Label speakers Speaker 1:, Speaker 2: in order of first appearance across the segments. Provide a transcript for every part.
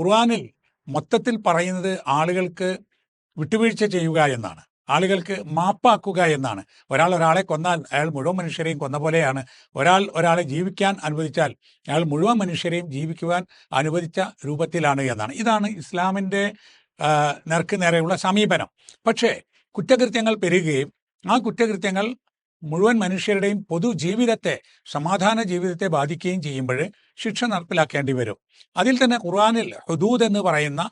Speaker 1: ഖുർആനിൽ മൊത്തത്തിൽ പറയുന്നത് ആളുകൾക്ക് വിട്ടുവീഴ്ച ചെയ്യുക എന്നാണ്. ആളുകൾക്ക് മാപ്പാക്കുക എന്നാണ്. ഒരാൾ ഒരാളെ കൊന്നാൽ അയാൾ മുഴുവൻ മനുഷ്യരെയും കൊന്ന പോലെയാണ്. ഒരാൾ ഒരാളെ ജീവിക്കാൻ അനുവദിച്ചാൽ അയാൾ മുഴുവൻ മനുഷ്യരെയും ജീവിക്കുവാൻ അനുവദിച്ച രൂപത്തിലാണ് എന്നാണ്. ഇതാണ് ഇസ്ലാമിന്റെ നേർക്ക് നേരെയുള്ള സമീപനം. പക്ഷേ കുറ്റകൃത്യങ്ങൾ പെരുകുകയും ആ കുറ്റകൃത്യങ്ങൾ മുഴുവൻ മനുഷ്യരുടെയും പൊതുജീവിതത്തെ സമാധാന ജീവിതത്തെ ബാധിക്കുകയും ചെയ്യുമ്പോൾ ശിക്ഷ നടപ്പിലാക്കേണ്ടി വരും. അതിൽ തന്നെ ഖുർആാനിൽ ഹുദൂദ് എന്ന് പറയുന്ന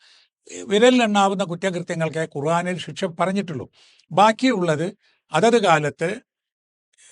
Speaker 1: വിരലിലെണ്ണാവുന്ന കുറ്റകൃത്യങ്ങൾക്ക് ഖുർആാനിൽ ശിക്ഷ പറഞ്ഞിട്ടുള്ളൂ. ബാക്കിയുള്ളത് അതത് കാലത്ത്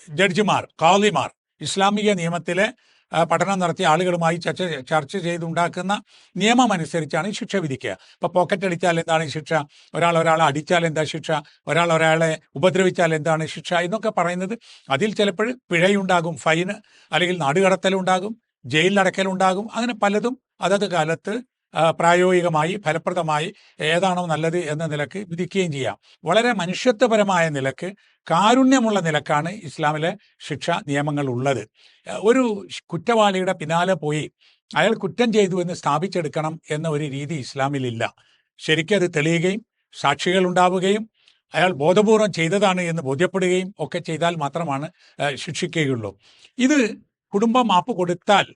Speaker 1: ജഡ്ജിമാർ കാളിമാർ ഇസ്ലാമിക നിയമത്തിലെ പഠനം നടത്തിയ ആളുകളുമായി ചർച്ച ചർച്ച ചെയ്തുണ്ടാക്കുന്ന നിയമം അനുസരിച്ചാണ് ശിക്ഷ വിധിക്കുക. ഇപ്പോൾ പോക്കറ്റ് അടിച്ചാൽ എന്താണ് ശിക്ഷ? ഒരാൾ ഒരാളെ അടിച്ചാൽ എന്താ ശിക്ഷ? ഒരാൾ ഒരാളെ ഉപദ്രവിച്ചാൽ എന്താണ് ശിക്ഷ? എന്നൊക്കെ പറയുന്നത് അതിൽ ചിലപ്പോൾ പിഴയുണ്ടാകും ഫൈന് അല്ലെങ്കിൽ നാടുകടത്തലുണ്ടാകും ജയിലിലടക്കലുണ്ടാകും അങ്ങനെ പലതും അതത് കാലത്ത് പ്രായോഗികമായി ഫലപ്രദമായി ഏതാണോ നല്ലത് എന്ന നിലയ്ക്ക് വിധിക്കുകയും ചെയ്യാം. വളരെ മനുഷ്യത്വപരമായ നിലയ്ക്ക് കാരുണ്യമുള്ള നിലക്കാണ് ഇസ്ലാമിലെ ശിക്ഷ നിയമങ്ങൾ ഉള്ളത്. ഒരു കുറ്റവാളിയുടെ പിന്നാലെ പോയി അയാൾ കുറ്റം ചെയ്തു എന്ന് സ്ഥാപിച്ചെടുക്കണം എന്ന ഒരു രീതി ഇസ്ലാമിലില്ല. ശരിക്കും അത് തെളിയുകയും സാക്ഷികൾ ഉണ്ടാവുകയും അയാൾ ബോധപൂർവം ചെയ്തതാണ് എന്ന് ബോധ്യപ്പെടുകയും ഒക്കെ ചെയ്താൽ മാത്രമാണ് ശിക്ഷിക്കുകയുള്ളൂ. ഇത് കുടുംബം മാപ്പ് കൊടുത്താൽ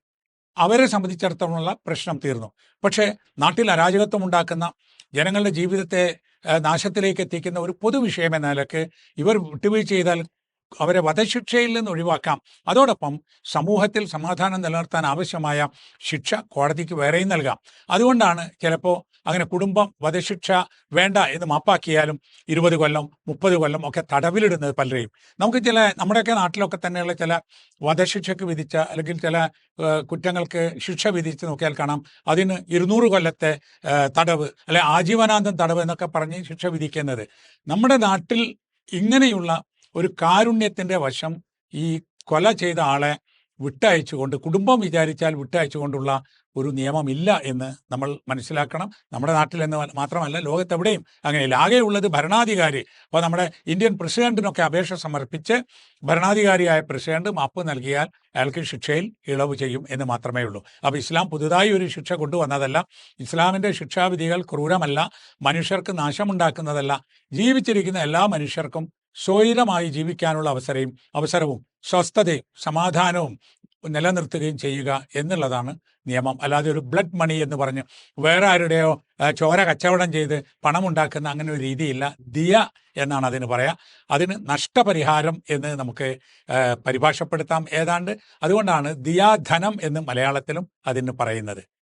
Speaker 1: അവരെ സംബന്ധിച്ചിടത്തോളമുള്ള പ്രശ്നം തീർന്നു. പക്ഷേ നാട്ടിൽ അരാജകത്വം ഉണ്ടാക്കുന്ന ജനങ്ങളുടെ ജീവിതത്തെ നാശത്തിലേക്ക് എത്തിക്കുന്ന ഒരു പൊതുവിഷയം എന്ന നിലയ്ക്ക് ഇവർ വിട്ടുവീഴ്ച ചെയ്താൽ അവരെ വധശിക്ഷയിൽ നിന്ന് ഒഴിവാക്കാം. അതോടൊപ്പം സമൂഹത്തിൽ സമാധാനം നിലനിർത്താൻ ആവശ്യമായ ശിക്ഷ കോടതിക്ക് വേറെയും നൽകാം. അതുകൊണ്ടാണ് ചിലപ്പോൾ അങ്ങനെ കുടുംബം വധശിക്ഷ വേണ്ട എന്ന് മാപ്പാക്കിയാലും ഇരുപത് കൊല്ലം മുപ്പത് കൊല്ലം ഒക്കെ തടവിലിടുന്നത് പലരെയും. നമുക്ക് ചില നമ്മുടെയൊക്കെ നാട്ടിലൊക്കെ തന്നെയുള്ള ചില വധശിക്ഷയ്ക്ക് വിധിച്ച അല്ലെങ്കിൽ ചില കുറ്റങ്ങൾക്ക് ശിക്ഷ വിധിച്ച് നോക്കിയാൽ കാണാം. അതിന് ഇരുന്നൂറ് കൊല്ലത്തെ തടവ് അല്ലെ ആജീവനാന്തം തടവ് എന്നൊക്കെ പറഞ്ഞ് ശിക്ഷ വിധിക്കുന്നത്. നമ്മുടെ നാട്ടിൽ ഇങ്ങനെയുള്ള ഒരു കാരുണ്യത്തിന്റെ വശം ഈ കൊല ചെയ്ത ആളെ വിട്ടയച്ചുകൊണ്ട് കുടുംബം വിചാരിച്ചാൽ വിട്ടയച്ചുകൊണ്ടുള്ള ഒരു നിയമമില്ല എന്ന് നമ്മൾ മനസ്സിലാക്കണം. നമ്മുടെ നാട്ടിൽ എന്ന് മാത്രമല്ല ലോകത്തെവിടെയും അങ്ങനെയില്ല. ആകെയുള്ളത് ഭരണാധികാരി. അപ്പോൾ നമ്മുടെ ഇന്ത്യൻ പ്രസിഡന്റിനൊക്കെ അപേക്ഷ സമർപ്പിച്ച് ഭരണാധികാരിയായ പ്രസിഡന്റ് മാപ്പ് നൽകിയാൽ അയാൾക്ക് ശിക്ഷയിൽ ഇളവ് ചെയ്യും എന്ന് മാത്രമേ ഉള്ളൂ. അപ്പോൾ ഇസ്ലാം പുതുതായി ഒരു ശിക്ഷ കൊണ്ടുവന്നതല്ല. ഇസ്ലാമിന്റെ ശിക്ഷാവിധികൾ ക്രൂരമല്ല. മനുഷ്യർക്ക് നാശമുണ്ടാക്കുന്നതല്ല. ജീവിച്ചിരിക്കുന്ന എല്ലാ മനുഷ്യർക്കും സ്വൈരമായി ജീവിക്കാനുള്ള അവസരവും അവസരവും സ്വസ്ഥതയും സമാധാനവും നിലനിർത്തുകയും ചെയ്യുക എന്നുള്ളതാണ് നിയമം. അല്ലാതെ ഒരു ബ്ലഡ് മണി എന്ന് പറഞ്ഞ് വേറെ ആരുടെയോ ചോര കച്ചവടം ചെയ്ത് പണം ഉണ്ടാക്കുന്ന അങ്ങനെ ഒരു രീതിയില്ല. ദിയ എന്നാണ് അതിന് പറയാ. അതിന് നഷ്ടപരിഹാരം എന്ന് നമുക്ക് പരിഭാഷപ്പെടുത്താം. ഏതാണ്ട് അതുകൊണ്ടാണ് ദിയാധനം എന്ന് മലയാളത്തിലും അതിന് പറയുന്നത്.